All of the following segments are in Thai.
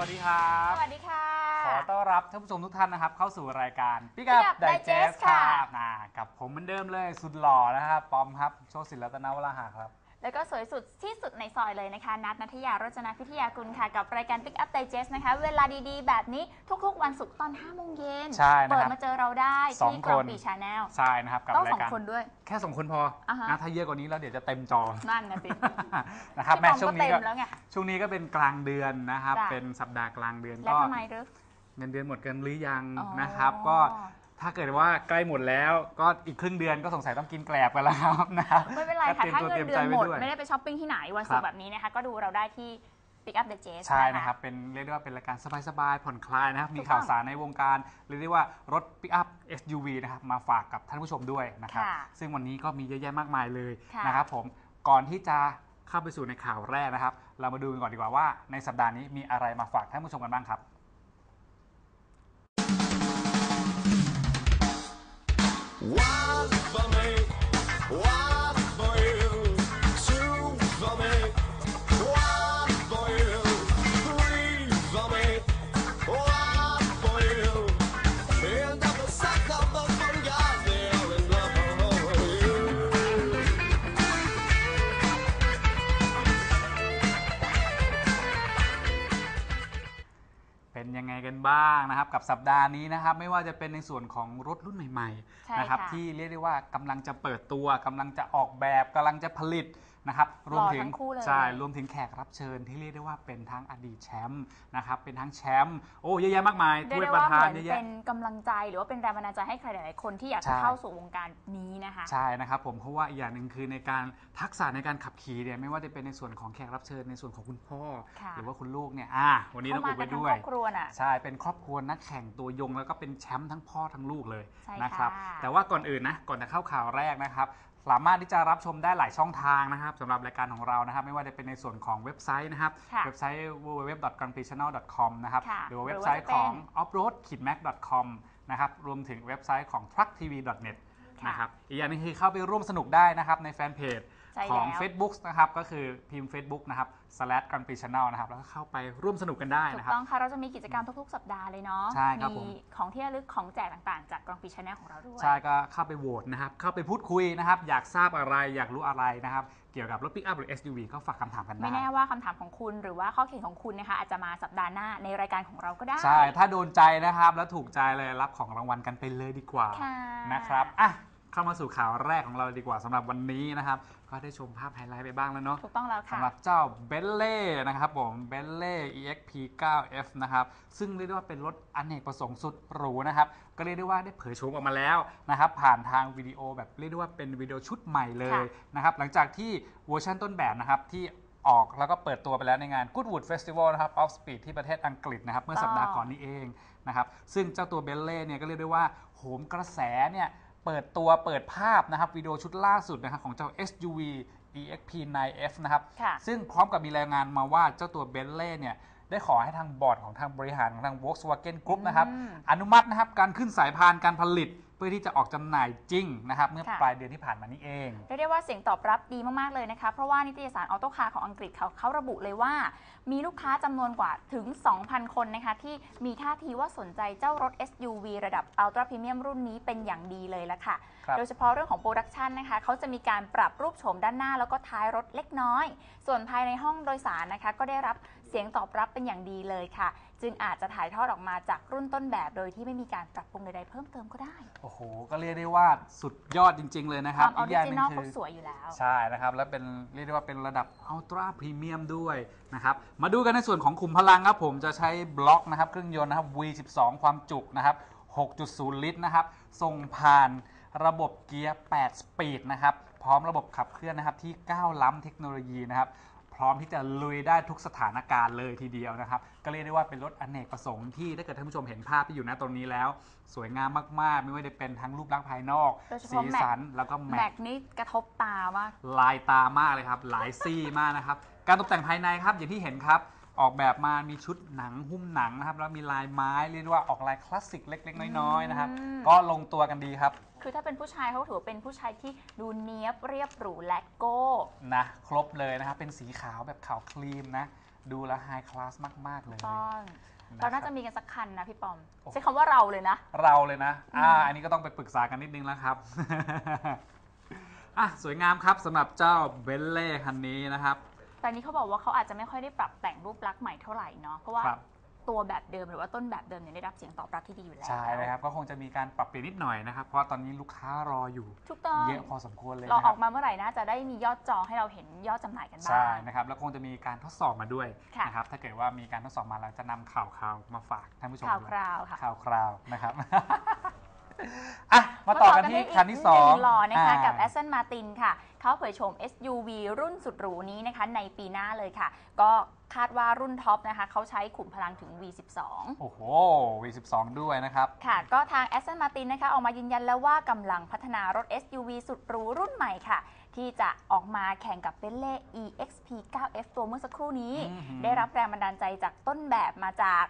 วัสดีครับ สวัสดีค่ะ ขอต้อนรับท่านผู้ชมทุกท่านนะครับ เข้าสู่รายการ Pick Pick Up Up Digest Digest ครัค่ะบนะกับผมเหมือนเดิมเลยสุดหล่อนะครับปอมครับ โชติศิลรัตนวราหะครับ แล้วก็สวยสุดที่สุดในซอยเลยนะคะ นัทนัทยาโรจนาพิทยากุลค่ะ กับรายการ Pick Up Digest นะคะ เวลาดีๆ แบบนี้ทุกๆ วันศุกร์ตอน5โมงเย็นใช่นะครับเปิดมาเจอเราได้สองที่คกรองนปีชาแนลใช่นะครับกับต้องราสยองการคนด้วย แค่สองคนพออ่าฮะ นะถ้าเยอะกว่านี้แล้วเดี๋ยวจะเต็มจอ นั่นนะสินะครับพี่แม่บอมช่วก็งเต็นี้มก็แล้วไง ช่วงนี้ก็เป็นกลางเดือนนะครับ จ้ะ เป็นสัปดาห์กลางเดือนแล้วก็ทำไมหรือเงินเดือนหมดกันหรือยังอ๋อนะครับ ก็ ถ้าเกิดว่าใกล้หมดแล้วก็อีกครึ่งเดือนก็สงสัยต้องกินแกลบกันแล้วนะครับไม่เป็นไรค่ะก็ถ้าเตรียมตัวเงินเดือนหมดเตรียมใจไว้ด้วยไม่ได้ไปช้อปปิ้งที่ไหนวันศุกครัร์บแบบนี้นะคะก็ดูเราได้ที่ Pick Up Digest ใช่นะครับ เป็นเรียกได้ว่าเป็นรายการสบายๆผ่อนคลายนะครับ มีถูกต้องข่าวสารในวงการเรียกได้ว่ารถปิกอัพ SUV นะครับมาฝากกับท่านผู้ชมด้วยนะครับค่ะซึ่งวันนี้ก็มีเยอะแยะมากมายเลยค่ะนะครับผมก่อนที่จะเข้าไปสู่ในข่าวแรกนะครับ เรามาดูกันก่อนดีกว่าว่าในสัปดาห์นี้มีอะไรมาฝากท่านผู้ชมกันบ้างครับ Wow, ยังไงกันบ้างนะครับกับสัปดาห์นี้นะครับไม่ว่าจะเป็นในส่วนของรถรุ่นใหม่ใช่ๆนะครับค่ะ ที่เรียกได้ว่ากำลังจะเปิดตัวกำลังจะออกแบบกำลังจะผลิต นะครับรวมถึหล่อทั้งคู่เลย ใช่รวมถึงแขกรับเชิญที่เรียกได้ว่าเป็นทั้งอดีตแชมป์นะครับเป็นทั้งแชมป์โอ้เยอะแยะมากมายเรียกถ้วยได้ประว่าธานเหมือนเยอะแยะ เป็นกำลังใจหรือว่าเป็นแรงบันดาลใจให้ใครหลายๆคนที่อยากใช่ จะเข้าสู่วงการนี้นะคะ ใช่นะครับผมเพราะว่าอีกอย่างหนึ่งคือในการทักษะในการขับขี่เนี่ยไม่ว่าจะเป็นในส่วนของแขกรับเชิญในส่วนของคุณพ่อ ค่ะ หรือว่าคุณลูกเนี่ยอ่าวันนี้ต้เข้าองมาอุบกัไว้นทั้งด้วครยอบครัวน่ะ ใช่ เป็นครอบครัวนักแข่งตัวยงแล้วก็เป็นแชมป์ทั้งพ่อทั้งลูกเลยใช่นะครับ ค่ะแต่ว่าก่อนอื่นนะ ก่อนจะเข้าข่าวแรกนะครับ สามารถที่จะรับชมได้หลายช่องทางนะครับสำหรับรายการของเรานะครับ ไม่ว่าจะเป็นในส่วนของเว็บไซต์นะครับ ค่ะเว็บไซต์ www.grandprixchannel.com นะครับ ค่ะหรือว่าหรืเว็อบไซต์ว่าจะขเป็นอง offroad-mac.com นะครับ รวมถึงเว็บไซต์ของ trucktv.net ค่ะนะครับ อีกอย่างหนึงคือเข้าไปร่วมสนุกได้นะครับในแฟนเพจ ใช่ของ แล้ว Facebook นะครับก็คือพิมพ์ Facebook นะครับ slash grand prix channel นะครับแล้วก็เข้าไปร่วมสนุกกันได้ถูนะกครับ ต้องค่ะเราจะมีกิจกรรมทุกๆ สัปดาห์เลยเนาะใช่ครับผมของที่ระลึกของแจกต่างๆ จากกรองปีชาแนลของเราด้วย ใช่ก็เข้าไปโหวตนะครับ เข้าไปพูดคุยนะครับ อยากทราบอะไรอยากรู้อะไรนะครับ เกี่ยวกับรถปิกอัพหรือ SUV ก็ฝากคำถามกันได้ไม่แน่ว่าคำถามของคุณหรือว่าข้อเขียนของคุณนะคะอาจจะมาสัปดาห์หน้าในรายการของเราก็ได้ใช่ ถ้าโดนใจนะครับ แล้วถูกใจเลยรับของรางวัลกันไปเลยดีกว่าค่ะ นะครับอะ เข้ามาสู่ข่าวแรกของเราเลยดีกว่าสำหรับวันนี้นะครับ ก็ได้ชมภาพไฮไลท์ไปบ้างแล้วเนาะ ถูกต้องแล้วค่ะ สำหรับเจ้าเบลเล่นะครับผมเบลเล่ EXP 9F นะครับ ซึ่งเรียกได้ว่าเป็นรถอเนกประสงค์สุดหรูนะครับ ก็เรียกได้ว่าได้เผยโฉมออกมาแล้วนะครับ ผ่านทางวิดีโอแบบเรียกได้ว่าเป็นวิดีโอชุดใหม่เลยค่ะ นะครับ หลังจากที่เวอร์ชันต้นแบบนะครับที่ออกแล้วก็เปิดตัวไปแล้วในงาน Goodwood Festival นะครับ of Speed ที่ประเทศอังกฤษนะครับ เมื่อสัปดาห์ก่อนนี้เองนะครับ ซึ่งเจ้าตัวเบลเล่เนี่ยก็เรียกได้ว่าโหมกระแสเนี่ย เปิดตัวเปิดภาพนะครับวิดีโอชุดล่าสุดนะครับของเจ้า SUV EXP 9F นะครับค่ะซึ่งพร้อมกับมีรายงานมาว่าเจ้าตัวเบนเล่เนี่ยได้ขอให้ทางบอร์ดของทางบริหารของทาง Volkswagen Group นะครับอืมอนุมัตินะครับการขึ้นสายพานการผลิต เพื่อที่จะออกจำหน่ายจริงนะครับ เมื่อค่ะ ปลายเดือนที่ผ่านมานี้เอง เรียกได้ว่าเสียงตอบรับดีมาก ๆ เลยนะคะ เพราะว่านิตยสารออโตคาร์ของอังกฤษเขาเขาระบุเลยว่า มีลูกค้าจำนวนกว่าถึง 2,000 คนนะคะ ที่มีท่าทีว่าสนใจเจ้ารถ SUV ระดับ Ultra Premium รุ่นนี้เป็นอย่างดีเลยละค่ะ ครับ โดยเฉพาะเรื่องของโปรดักชันนะคะเขาจะมีการปรับรูปโฉมด้านหน้าแล้วก็ท้ายรถเล็กน้อย ส่วนภายในห้องโดยสารนะคะ ก็ได้รับเสียงตอบรับเป็นอย่างดีเลยค่ะ จึงอาจจะถ่ายทอดออกมาจากรุ่นต้นแบบโดยที่ไม่มีการปรับปรุงใดๆเพิ่มเติมก็ได้ โอ้โห ก็เรียกได้ว่าสุดยอดจริง ๆ เลยนะคครับวามออริย่างจิหนอลคืเขาสวยอยู่แล้ว ใช่นะครับ และเป็นเรียกได้ว่าเป็นระดับอัลตร้าพรีเมียมด้วยนะครับ มาดูกันในส่วนของขุมพลังครับผมจะใช้บล็อกนะครับเครื่องยนต์นะครับ V12 ความจุนะครับ 6.0 ลิตรนะครับ ส่งผ่านระบบเกียร์ 8 สปีดนะครับ พร้อมระบบขับเคลื่อนนะครับที่ก้าวล้ำเทคโนโลยีนะครับ พร้อมที่จะลุยได้ทุกสถานการณ์เลยทีเดียวนะครับ ก็เรียกได้ว่าเป็นรถอเนกประสงค์ที่ถ้าเกิดท่านผู้ชมเห็นภาพที่อยู่หน้าตรงนี้แล้ว สวยงามมากๆ ไม่ว่าจะเป็นทั้งรูปลักษณ์ภายนอก โดยเฉสีพาะแม็ก สันแล้วก็แม็แม็ก กนี่กระทบตามาก ลายตามากเลยครับ หลายซี่มากนะครับ การตกแต่งภายในครับอย่างที่เห็นครับ ออกแบบมามีชุดหนังหุ้มหนังนะครับ แล้วมีลายไม้เรียกได้ว่าออกลายคลาสสิกเล็กๆ น้อยๆนะครับ อืม ก็ลงตัวกันดีครับ คือถ้าเป็นผู้ชายเขาถือว่าเป็นผู้ชายที่ดูเนี้ยบเรียบหรูและโก้นะครบเลยนะครับ เป็นสีขาวแบบขาวครีมนะ ดูแลไฮคลาสมาก ๆ เลยต้องนะเราน่าคจะบมีกันสักคันนะพี่ปอมโอ้ใช้คำว่าเราเลยนะ เราเลยนะ อ่าอืมอันนี้ก็ต้องไปปรึกษากันนิดนึงแล้วครับอะสวยงามครับสำหรับเจ้าเบลเล่คันนี้นะครับ แต่นี้เขาบอกว่าเขาอาจจะไม่ค่อยได้ปรับแต่งรูปลักษณ์ใหม่เท่าไหร่เนาะเพราะว่าครับ ตัวแบบเดิมหรือว่าต้นแบบเดิมเนี่ยได้รับเสียงตอบรับที่ดีอยู่แล้ว ใช่นะครับ ก็คงจะมีการปรับเปลี่ยนนิดหน่อยนะครับ เพราะตอนนี้ลูกค้ารออยู่ถูกต้อง เยอะพอสมควรเลยเรานะอครัอบกมาเมื่อไหร่น่าจะได้มียอดจองให้เราเห็นยอดจำหน่ายกันบ้าง ใช่นะครับแล้วคงจะมีการทดสอบมาด้วยค่ะ นะครับถ้าเกิดว่ามีการทดสอบมาเราจะนำข่าวข่าวๆมาฝากท่านผู้ชมข่าวด้วยคราวค่ะ ข่าวคราวนะครับ อะ มาต่อกันที่คันที่สองมาต่กันที่กหนึ่หล่อนะคะากับ Aston Martin ค่ะ เขาเผยโฉม SUV รุ่นสุดหรูนี้นะคะ ในปีหน้าเลยค่ะ ก็คาดว่ารุ่นท็อปนะคะ เขาใช้ขุมพลังถึง V12 โอ้โห V12 ด้วยนะครับ ค่ะ ก็ทาง Aston Martin นะคะ ออกมายืนยันแล้วว่ากำลังพัฒนารถ SUV สุดหรูรุ่นใหม่ค่ะ ที่จะออกมาแข่งกับ Bentley EXP 9F ตัวเมื่อสักครู่นี้อือหือได้รับแรงบันดาลใจจากต้นแบบมาจาก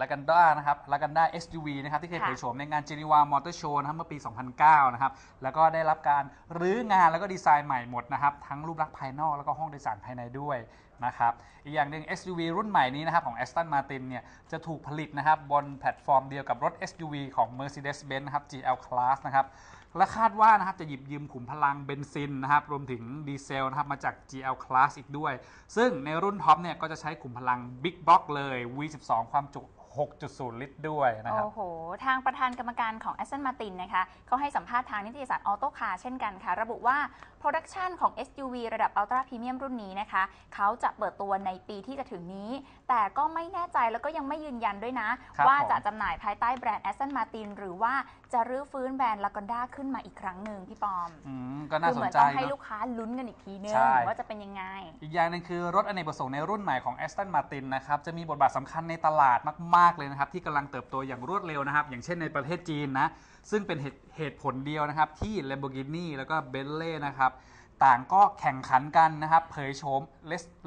ลากันด้านะครับลากันด้า SUV นะครับที่เคยค่ะเผยโฉมในงาน Geneva Motor Show นะครับเมื่อปี 2009 นะครับ แล้วก็ได้รับการรื้องานแล้วก็ดีไซน์ใหม่หมดนะครับ ทั้งรูปลักษณ์ภายนอกแล้วก็ห้องโดยสารภายในด้วยนะครับ อีกอย่างหนึ่ง SUV รุ่นใหม่นี้นะครับของ Aston Martin เนี่ยจะถูกผลิตนะครับบนแพลตฟอร์มเดียวกับรถ SUV ของ Mercedes-Benz นะครับ GL Class นะครับและคาดว่านะครับจะหยิบยืมขุมพลังเบนซินนะครับรวมถึงดีเซลนะครับมาจาก GL Class อีกด้วย ซึ่งในรุ่นท็อปเนี่ยก็จะใช้ขุมพลัง Big Block เลย V12 ความจุ 6.0 ลิตรด้วยนะครับ โอ้โห ทางประธานกรรมการของ Aston Martin นะคะเขาให้สัมภาษณ์ทางนิตยสารออโต้คาร์เช่นกันค่ะ ระบุว่า Production ของ SUV ระดับ Ultra Premium รุ่นนี้นะคะ เขาจะเปิดตัวในปีที่จะถึงนี้ แต่ก็ไม่แน่ใจแล้วก็ยังไม่ยืนยันด้วยนะ ครับว่าผม จะจำหน่ายภายใต้แบรนด์ Aston Martin หรือว่าจะรื้อฟื้นแบรนด์ Lagonda ขึ้นมาอีกครั้งหนึ่งพี่ปอมอืมก็น่าคือสเหนมือนใจต้องให้เนอะลูกค้าลุ้นกันอีกทีนึงใช่ ว่าจะเป็นยังไง อีกอย่างหนึงคือรถอเนกประสงค์ในรุ่นใหม่ของ Aston Martin นะครับ จะมีบทบาทสำคัญในตลาดมากๆเลยนะครับที่กำลังเติบโตอย่างรวดเร็วนะครับ อย่างเช่นในประเทศจีนนะซึ่งเป็นเหตุเหตุผลเดียวนะครับ ที่ Lamborghini แล้วก็ Bentley นะครับต่างก็แข่งขันกันนะครับเผยโฉม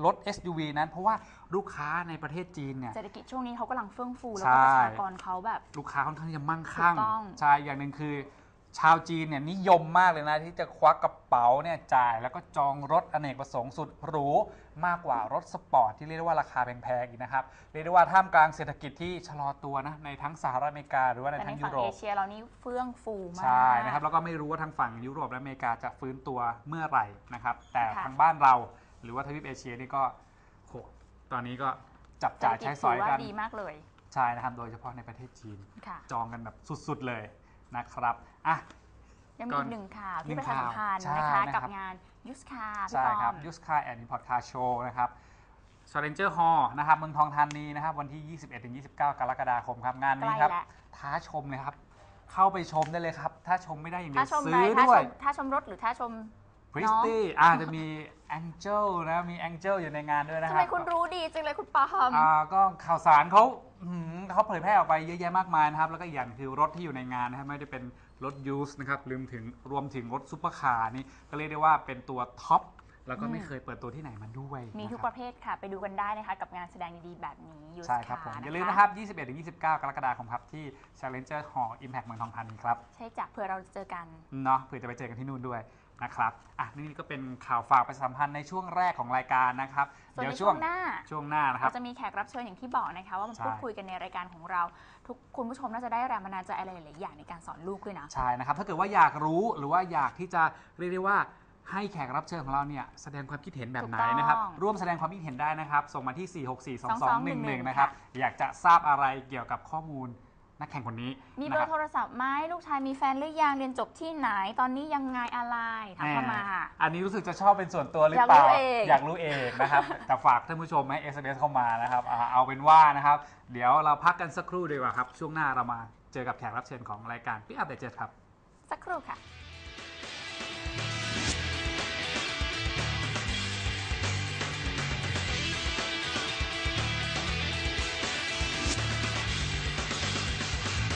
รถ SUV นั้นเพราะว่าลูกค้าในประเทศจีนเนี่ยเศรษฐกิจช่วงนี้เขากำลังเฟื่องฟูแล้วใช่ก็ประชากรเขาแบบ ลูกค้าค่อนข้างจะมั่งคั่งถูกต้องใช่อย่างหนึ่งคือ ชาวจีนเนี่ยนิยมมากเลยนะ ที่จะควักกระเป๋าเนี่ยจ่าย แล้วก็จองรถอเนกประสงค์สุดหรูมากกว่ารถสปอร์ตที่เรียกได้ว่าราคาแพงๆอีกนะครับ เรียกได้ว่าท่ามกลางเศรษฐกิจที่ชะลอตัวนะในทั้งสหรัฐอเมริกาหรือว่าในแต่ในทั้งยุฝั่งโรเอป เชียเรานี่เฟื่องฟูมาก ใช่นะครับแล้วก็ไม่รู้ว่าทางฝั่งยุโรปและอเมริกาจะฟื้นตัวเมื่อไหร่นะครับ แต่ค่ะ ทางบ้านเราหรือว่าทวีปเอเชียนี่ก็โหตอนนี้ก็จับจ่ายใช้สอยเศรษฐกัจนถืว่าดีมากเลยใช่นะครับ โดยเฉพาะในประเทศจีน ค่ะ จองกันแบบสุดๆเลย นะครับอะ ยังมีก่ออีนกหนึ่งข่าวหนึ่ที่งประชาสัมพันธ์ข่าวนะคะใช่นะครับกับ งานยุสคาพี่ใช่ปอครับม ยูสคาแอนด์พอดคาโชนะครับชาเลนเจอร์ฮอลนะครับเมืองทองธานีนะครับ วันที่ 21-29 กรกฎาคมครับ งานนี้ครับ ใกล้แล้วท้าชมเลยครับ เข้าไปชมได้เลยครับ ถ้าชมไม่ได้อย่างเดีถ้ายวชมซื้อะไรอถ้าด้วชยมถ้าชมรถหรือถ้าชม พริสตี้อาจจะมีแองเจิลนะมีแองเจิลอยู่ในงานด้วยนะคทำรับไมคุณรู้ดีจังเลยคุณปอมอ่าก็ข่าวสารเขาอื้อหือเขาเผยแพร่ออกไปเยอะแยะมากมายนะครับ แล้วก็อีกอย่างคือรถที่อยู่ในงานนะครับไม่ได้เป็นรถยูสนะครับรวมถึงรวมถึงรถซุปเปอร์คาร์นี่ก็เรียกได้ว่าเป็นตัวท็อป แล้วก็ไม่อืมเคยเปิดตัวที่ไหนมาด้วยมีทุกนะคปรับระเภทค่ะ ไปดูกันได้นะคะ กับงานแสดงดีๆ แบบนี้ยุสใช่ครับผมคาอย่าลืมนะครับ 21-29 กรกฎาคมครับ ที่ Challenger Hall Impact เมืองทองธานีครับ ใช่จ้ะเผื่อเราจะเจอกัน เนาะเผื่อจะไปเจอกันที่นู่นด้วยนะครับ อะ นี่ก็เป็นข่าวฝากประชาสัมพันธ์ในช่วงแรกของรายการนะครับ ส่วนเดี๋ยวในช่ช่ววงงหน้า ช่วงหน้านะครับเราจะมีแขกรับเชิญอย่างที่บอกนะคะ ว่ามาใช่พูดคุยกันในรายการของเรา ทุกคุณผู้ชมน่าจะได้แรงบันดาลใจอะไรหลายๆอย่างในการสอนลูกด้วยนะ ใช่นะครับ ถ้าเกิดว่าอยากรู้หรือว่าอยากที่จะเรียกได้ว่า ให้แขกรับเชิญของเราเนี่ยแสดงความคิดเห็นแบบไหนนะครับ ถูกต้องร่วมแสดงความคิดเห็นได้นะครับ ส่งมาที่ 4642211 2211นะครับ อยากจะทราบอะไรเกี่ยวกับข้อมูลนักแข่งคนนี้มีเบนะอครัร์โทรศัพท์ไหมลูกชายมีแฟนหรือยังเรียนจบที่ไหนตอนนี้ยังไงอะไรถามเข้ามาแหอันนี้รู้สึกจะชอบเป็นส่วนตัวหรืออยากเปรู้ล่าเองอยากรู้เองนะครับ แต่ฝากท่านผู้ชมให้ SMS เข้ามานะครับอ่าเอาเป็นว่านะครับ เดี๋ยวเราพักกันสักครู่ดีกว่าครับ ช่วงหน้าเรามาเจอกับแขกรับเชิญของรายการพี่อัปเดตเจ็ดครับ สักครู่ค่ะ